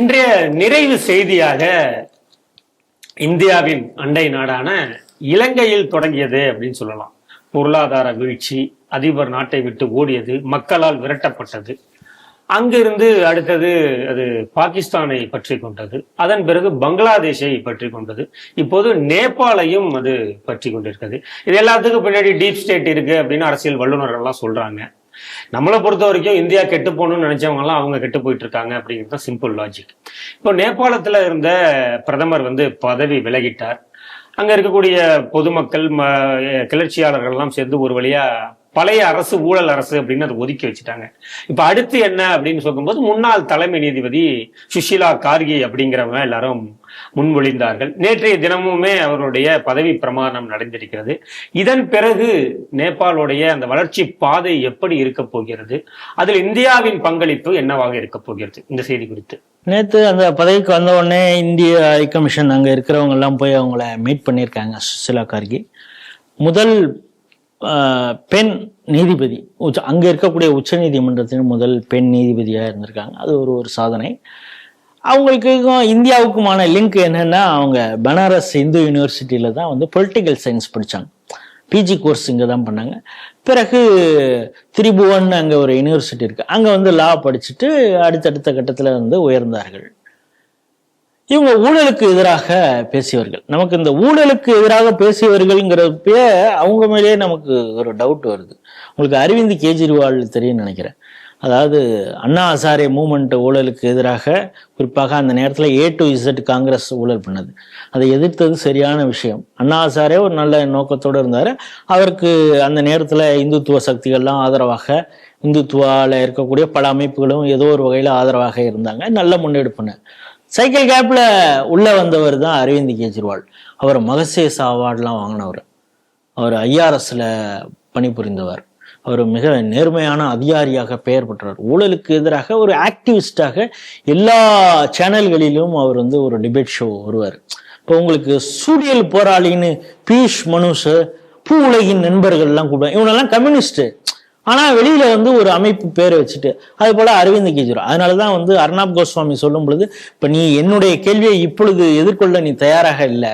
இன்றைய நிறைவு செய்தியாக இந்தியாவின் அண்டை நாடான இலங்கையில் தொடங்கியது அப்படின்னு சொல்லலாம். பொருளாதார வீழ்ச்சி அதிபர் நாட்டை விட்டு ஓடியது மக்களால் விரட்டப்பட்டது. அங்கிருந்து அடுத்தது அது பாகிஸ்தானை பற்றி கொண்டது. அதன் பிறகு பங்களாதேஷை பற்றி கொண்டது. இப்போது நேபாளையும் அது பற்றி கொண்டிருக்கிறது. இது எல்லாத்துக்கும் பின்னாடி டீப் ஸ்டேட் இருக்கு அப்படின்னு அரசியல் வல்லுநர்கள்லாம் சொல்றாங்க. நம்மளை பொறுத்த வரைக்கும் இந்தியா கெட்டு போகணும்னு நினைச்சவங்க எல்லாம் அவங்க கெட்டு போயிட்டு இருக்காங்க அப்படிங்கிறது தான் சிம்பிள் லாஜிக் இப்போ நேபாளத்துல இருந்த பிரதமர் வந்து பதவி விலகிட்டார். அங்க இருக்கக்கூடிய பொதுமக்கள் ம- கிளர்ச்சியாளர்கள் எல்லாம் சேர்ந்து ஒரு வழியா பழைய அரசு ஊழல் அரசு அப்படின்னு அதை ஒதுக்கி வச்சுட்டாங்க. இப்ப அடுத்து என்ன அப்படின்னு சொல்லும்போது முன்னாள் தலைமை நீதிபதி சுஷிலா கார்கி அப்படிங்கிறவங்க எல்லாரும் முன்மொழிந்தார்கள். நேற்றைய தினமுமே அவருடைய பதவி பிரமாணம் நடந்திருக்கிறது. இதன் பிறகு நேபாளுடைய அந்த வளர்ச்சி பாதை எப்படி இருக்க போகிறது? அதில் இந்தியாவின் பங்களிப்பு என்னவாக இருக்க போகிறது? இந்த செய்தி குறித்து. நேற்று அந்த பதவிக்கு வந்த உடனே இந்திய ஹை கமிஷன் அங்கே இருக்கிறவங்க எல்லாம் போய் அவங்கள மீட் பண்ணியிருக்காங்க சுஷிலா கார்கி. முதல் பெண் நீதிபதி உச்ச அங்கே இருக்கக்கூடிய உச்ச நீதிமன்றத்தின் முதல் பெண் நீதிபதியாக இருந்திருக்காங்க. அது ஒரு ஒரு சாதனை. அவங்களுக்கு இந்தியாவுக்குமான லிங்க் என்னென்னா அவங்க பனாரஸ் இந்து யூனிவர்சிட்டியில் தான் வந்து பொலிட்டிக்கல் சயின்ஸ் படித்தாங்க பிஜி கோர்ஸ் இங்கே தான் பண்ணாங்க. பிறகு திரிபுவன் அங்கே ஒரு யூனிவர்சிட்டி இருக்குது அங்கே வந்து லா படிச்சுட்டு அடுத்தடுத்த கட்டத்தில் வந்து உயர்ந்தார்கள். இவங்க ஊழலுக்கு எதிராக பேசியவர்கள். நமக்கு இந்த ஊழலுக்கு எதிராக பேசியவர்கள்ங்கிறப்பே அவங்க மேலேயே நமக்கு ஒரு டவுட் வருது. உங்களுக்கு அரவிந்த் கெஜ்ரிவால் தெரியும்னு நினைக்கிறேன். அதாவது அண்ணா ஹசாரே மூமெண்ட் ஊழலுக்கு எதிராக குறிப்பாக அந்த நேரத்தில் ஏ டு இசட் காங்கிரஸ் ஊழல் பண்ணது. அதை எதிர்த்தது சரியான விஷயம். அண்ணா ஹசாரே ஒரு நல்ல நோக்கத்தோடு இருந்தார். அவருக்கு அந்த நேரத்தில் இந்துத்துவ சக்திகள்லாம் ஆதரவாக இந்துத்துவாவில் இருக்கக்கூடிய பல அமைப்புகளும் ஏதோ ஒரு வகையில் ஆதரவாக இருந்தாங்க. நல்ல முன்னெடுப்புன்னு சைக்கிள் கேப்பில் உள்ளே வந்தவர் தான் அரவிந்த் கெஜ்ரிவால். அவர் மகசேஸ் அவார்ட்லாம் வாங்கினவர். அவர் ஐஆர்எஸில் பணிபுரிந்தவர். அவர் மிக நேர்மையான அதிகாரியாக பெயர் பெற்றவர் ஊழலுக்கு எதிராக ஒரு ஆக்டிவிஸ்டாக எல்லா சேனல்களிலும் அவர் வந்து ஒரு டிபேட் ஷோ வருவார். இப்போ உங்களுக்கு சூரியல் போராளின்னு பீஷ் மனுஷ் பூ உலகின் நண்பர்கள்லாம் கூப்பிடுவாங்க. இவனெல்லாம் கம்யூனிஸ்ட்டு. ஆனா வெளியில வந்து ஒரு அமைப்பு பேரை வச்சுட்டு அது போல அரவிந்த் கெஜ்ரிவால். அதனாலதான் வந்து அர்ணாப் கோஸ்வாமி சொல்லும் பொழுது இப்ப நீ என்னுடைய கேள்வியை இப்பொழுது எதிர்கொள்ள நீ தயாராக இல்லை.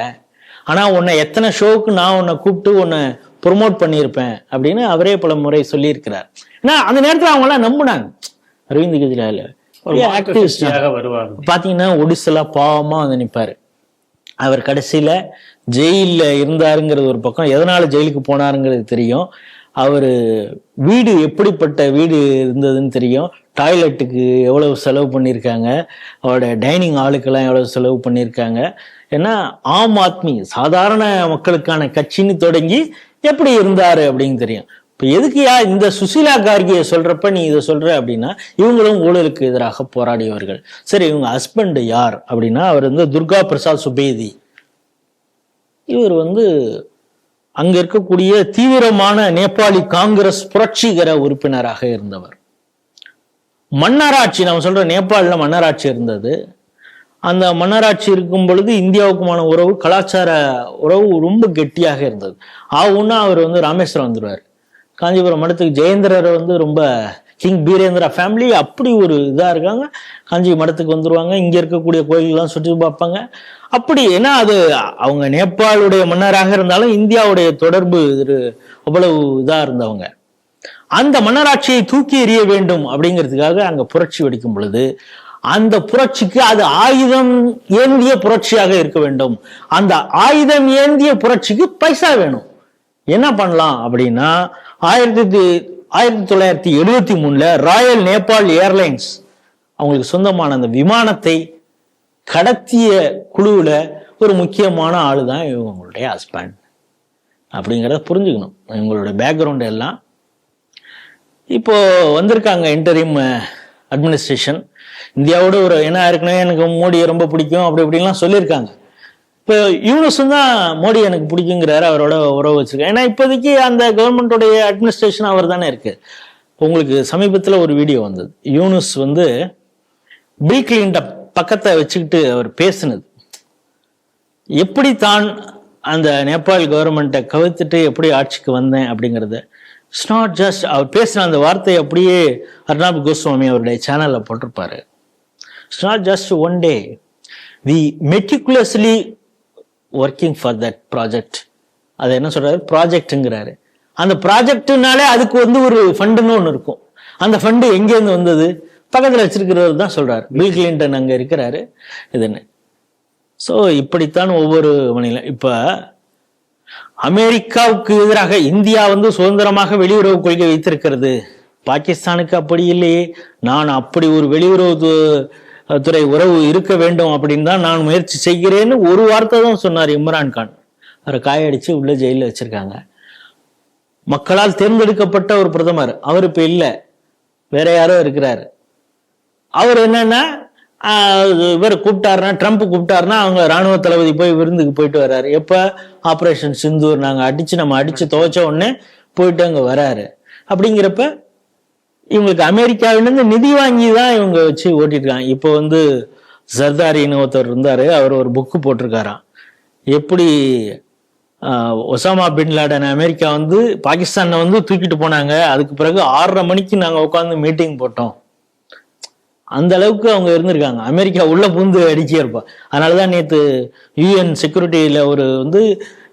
ஆனா உன்னை எத்தனை ஷோவுக்கு நான் உன்னை கூப்பிட்டு உன்னை ப்ரொமோட் பண்ணியிருப்பேன். அப்படின்னு அவரே பல முறை சொல்லியிருக்கிறார். ஏன்னா அந்த நேரத்துல அவங்க எல்லாம் நம்பினாங்க. அரவிந்த் கெஜ்ரிவால் பாத்தீங்கன்னா ஒடிசலா பாவமா வந்து நிப்பாரு. அவர் கடைசியில ஜெயில்ல இருந்தாருங்கிறது ஒரு பக்கம். எதனால ஜெயிலுக்கு போனாருங்கிறது தெரியும். அவர் வீடு எப்படிப்பட்ட வீடு இருந்ததுன்னு தெரியும். டாய்லெட்டுக்கு எவ்வளவு செலவு பண்ணியிருக்காங்க. அவரோட டைனிங் ஹாலுக்கெல்லாம் எவ்வளவு செலவு பண்ணியிருக்காங்க. ஏன்னா ஆம் ஆத்மி சாதாரண மக்களுக்கான கட்சின்னு தொடங்கி எப்படி இருந்தார் அப்படின்னு தெரியும். இப்போ எதுக்குயா இந்த சுசீலா கார்கியை சொல்றப்ப நீ இதை சொல்ற அப்படின்னா இவங்களும் ஊழலுக்கு எதிராக போராடியவர்கள். சரி இவங்க ஹஸ்பண்ட் யார் அப்படின்னா அவர் வந்து துர்கா பிரசாத் சுபேதி. இவர் வந்து அங்க இருக்கக்கூடிய தீவிரமான நேபாளி காங்கிரஸ் புரட்சிகர உறுப்பினராக இருந்தவர். மன்னராட்சி நம்ம சொல்ற நேபாளில் மன்னராட்சி இருந்தது. அந்த மன்னராட்சி இருக்கும் பொழுது இந்தியாவுக்குமான உறவு கலாச்சார உறவு ரொம்ப கெட்டியாக இருந்தது. ஆகுன்னா அவர் வந்து ராமேஸ்வரம் வந்துடுவார் காஞ்சிபுரம் மடத்துக்கு ஜெயேந்திரர் வந்து ரொம்ப கிங் பீரேந்திரா ஃபேமிலி அப்படி ஒரு இதாக இருக்காங்க. காஞ்சி மடத்துக்கு வந்துருவாங்க. இங்கே இருக்கக்கூடிய கோயிலெலாம் சுற்றி பார்ப்பாங்க. அப்படி ஏன்னா அது அவங்க நேபாளுடைய மன்னராக இருந்தாலும் இந்தியாவுடைய தொடர்பு இது அவ்வளவு இதாக இருந்தவங்க. அந்த மன்னராட்சியை தூக்கி எறிய வேண்டும் அப்படிங்கிறதுக்காக அங்கே புரட்சி வெடிக்கும் பொழுது அந்த புரட்சிக்கு அது ஆயுதம் ஏந்திய புரட்சியாக இருக்க வேண்டும். அந்த ஆயுதம் ஏந்திய புரட்சிக்கு பைசா வேணும். என்ன பண்ணலாம் அப்படின்னா ஆயிரத்தி ஆயிரத்தி தொள்ளாயிரத்தி எழுபத்தி மூணுல ராயல் நேபாள் ஏர்லைன்ஸ் அவங்களுக்கு சொந்தமான அந்த விமானத்தை கடத்திய குழுவில் ஒரு முக்கியமான ஆள் தான் இவங்களுடைய ஹஸ்பண்ட் அப்படிங்கிறத புரிஞ்சுக்கணும். இவங்களோட பேக்ரவுண்ட் எல்லாம். இப்போ வந்திருக்காங்க இன்டரிம் அட்மினிஸ்ட்ரேஷன் இந்தியாவோட ஒரு என்ன இருக்குன்னா எனக்கு மோடியை ரொம்ப பிடிக்கும் அப்படி இப்படின்லாம் சொல்லியிருக்காங்க. இப்போ யூனுஸும் தான் மோடி எனக்கு பிடிக்குங்கிறாரு அவரோட உறவு வச்சிருக்காரு. ஏன்னா இப்போதைக்கு அந்த கவர்மெண்ட்டோடைய அட்மினிஸ்ட்ரேஷன் அவர் தானே இருக்கு. உங்களுக்கு சமீபத்தில் ஒரு வீடியோ வந்தது. யூனுஸ் வந்து பில் கிளின்டன் பக்கத்தை வச்சுக்கிட்டு அவர் பேசினது. எப்படி தான் அந்த நேபாள் கவர்மெண்ட்டை கவிழ்த்துட்டு எப்படி ஆட்சிக்கு வந்தேன் அப்படிங்கிறத இட்ஸ் நாட் ஜஸ்ட் அவர் பேசின அந்த வார்த்தையை அப்படியே அர்ணாப் கோஸ்வாமி அவருடைய சேனலில் போட்டிருப்பாரு. It's not just one day we meticulously working for that project அது என்ன சொல்றாரு? ப்ராஜெக்ட்டுங்கிறாரு அந்த ப்ராஜெக்ட்னாலே அதுக்கு வந்து ஒரு ஃபண்டுன்னு ஒன்று இருக்கும். அந்த ஃபண்டு எங்கேருந்து வந்தது? பக்கத்தில் வச்சிருக்கிறவர் தான் சொல்றாரு. பில் கிளின்டன் அங்கே இருக்கிறாரு. இதுன்னு. ஸோ இப்படித்தான் ஒவ்வொரு மாநிலம் இப்போ அமெரிக்காவுக்கு எதிராக இந்தியா வந்து சுதந்திரமாக வெளியுறவு கொள்கை வைத்திருக்கிறது. பாகிஸ்தானுக்கு அப்படி இல்லையே. நான் அப்படி ஒரு வெளியுறவு துறை உறவு இருக்க வேண்டும் அப்படின்னு தான் நான் முயற்சி செய்கிறேன்னு ஒரு வார்த்தை தான் சொன்னார் இம்ரான் கான். அவரை காயடிச்சு உள்ள ஜெயிலில் வச்சிருக்காங்க. மக்களால் தேர்ந்தெடுக்கப்பட்ட ஒரு பிரதமர். அவர் இப்ப இல்லை. வேற யாரோ இருக்கிறார். அவர் என்னன்னா இவர் கூப்பிட்டாருன்னா ட்ரம்ப் கூப்பிட்டாருன்னா அவங்க ராணுவ தளபதி போய் விருந்துக்கு போயிட்டு வர்றாரு. எப்ப? ஆபரேஷன் சிந்தூர் நாங்கள் அடிச்சு நம்ம அடிச்சு துவைச்ச உடனே போயிட்டு அங்கே வராரு. அப்படிங்கிறப்ப இவங்களுக்கு அமெரிக்காவிலேருந்து நிதி வாங்கி தான் இவங்க வச்சு ஓட்டிருக்காங்க. இருக்காங்க இப்போ வந்து ஜர்தாரின்னு ஒருத்தர் இருந்தார். அவர் ஒரு புக்கு போட்டிருக்காராம். எப்படி ஆஹ், ஒசாமா பின் லாடன் அமெரிக்கா வந்து பாகிஸ்தானை வந்து தூக்கிட்டு போனாங்க. அதுக்கு பிறகு ஆறரை மணிக்கு நாங்கள் உட்காந்து மீட்டிங் போட்டோம். அந்த அளவுக்கு அவங்க இருந்திருக்காங்க. அமெரிக்கா உள்ள பூந்து அடிச்சே இருப்பா. அதனாலதான் நேற்று யூஎன் செக்யூரிட்டியில ஒரு வந்து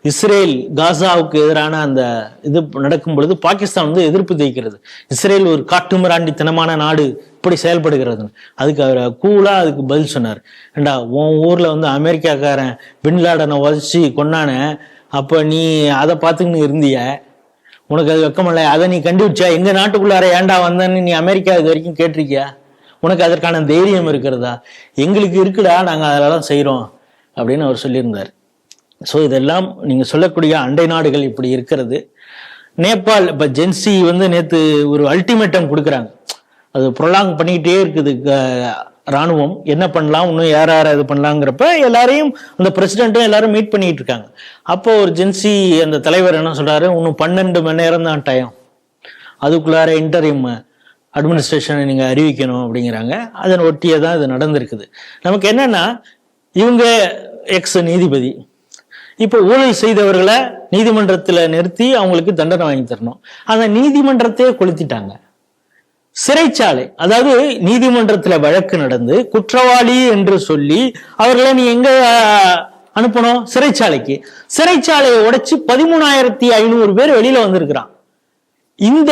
இஸ்ரேல் காசாவுக்கு எதிரான அந்த இது நடக்கும் பொழுது பாகிஸ்தான் வந்து எதிர்ப்பு தெரிவிக்கிறது. இஸ்ரேல் ஒரு காட்டுமிராண்டித்தனமான நாடு இப்படி செயல்படுகிறது. அதுக்கு அவர் கூலா அதுக்கு பதில் சொன்னார். ஏண்டா உன் ஊர்ல வந்து அமெரிக்காக்காரன் பின்லாடனை உதச்சி கொன்னானே அப்ப நீ அதை பார்த்துக்கின்னு இருந்திய? உனக்கு அது வெக்கமில்ல அதை நீ கண்டுபிடிச்சா எங்க நாட்டுக்குள்ளார ஏண்டா வந்தேன்னு நீ அமெரிக்கா இது வரைக்கும் கேட்டிருக்கியா? உனக்கு அதற்கான தைரியம் இருக்கிறதா? எங்களுக்கு இருக்குடா நாங்கள் அதெல்லாம் செய்கிறோம் அப்படின்னு அவர் சொல்லியிருந்தார். ஸோ இதெல்லாம் நீங்கள் சொல்லக்கூடிய அண்டை நாடுகள் இப்படி இருக்கிறது. நேபாள் இப்போ ஜென்சி வந்து நேற்று ஒரு அல்டிமேட்டம் கொடுக்குறாங்க. அது ப்ரொலாங் பண்ணிக்கிட்டே இருக்குது க- ராணுவம். என்ன பண்ணலாம்? இன்னும் யார் யார் இது பண்ணலாங்கிறப்ப எல்லாரையும் அந்த பிரசிடென்ட்டும் எல்லாரும் மீட் பண்ணிட்டு இருக்காங்க. அப்போ ஒரு ஜென்சி அந்த தலைவர் என்ன சொல்றாரு? இன்னும் பன்னெண்டு மணி நேரம் தான் டைம் அதுக்குள்ளார இன்டரிம் அட்மினிஸ்ட்ரேஷனை நீங்கள் அறிவிக்கணும் அப்படிங்கிறாங்க. அதன் ஒட்டியே தான் இது நடந்திருக்குது. நமக்கு என்னன்னா இவங்க எக்ஸ் நீதிபதி இப்போ ஊழல் செய்தவர்களை நீதிமன்றத்தில் நிறுத்தி அவங்களுக்கு தண்டனை வாங்கி தரணும். அந்த நீதிமன்றத்தையே கொளுத்திட்டாங்க. சிறைச்சாலை அதாவது நீதிமன்றத்தில் வழக்கு நடந்து குற்றவாளி என்று சொல்லி அவர்களை நீ எங்க அனுப்பணும்? சிறைச்சாலைக்கு. சிறைச்சாலையை உடைச்சு பதிமூணாயிரத்தி ஐநூறு பேர் வெளியில வந்திருக்கிறான். இந்த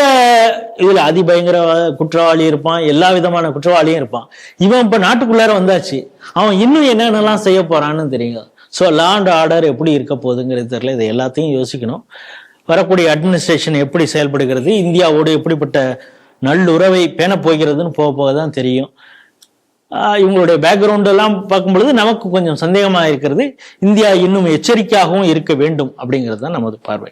இதுல அதிபயங்கர குற்றவாளி இருப்பான் எல்லா விதமான குற்றவாளியும் இருப்பான். இவன் இப்ப நாட்டுக்குள்ளார வந்தாச்சு. அவன் இன்னும் என்னென்னலாம் செய்ய போறான்னு தெரியும். ஸோ லா அண்ட் ஆர்டர் எப்படி இருக்க போகுதுங்கிறது தெரியல. இது எல்லாத்தையும் யோசிக்கணும். வரக்கூடிய அட்மினிஸ்ட்ரேஷன் எப்படி செயல்படுகிறது இந்தியாவோடு எப்படிப்பட்ட நல்லுறவை பேண போகிறதுன்னு போக போக தான் தெரியும். இவங்களுடைய பேக்ரவுண்டெல்லாம் பார்க்கும்பொழுது நமக்கு கொஞ்சம் சந்தேகமாக இருக்கிறது இந்தியா இன்னும் எச்சரிக்கையாகவும் இருக்க வேண்டும் அப்படிங்கிறது தான் நமது பார்வை.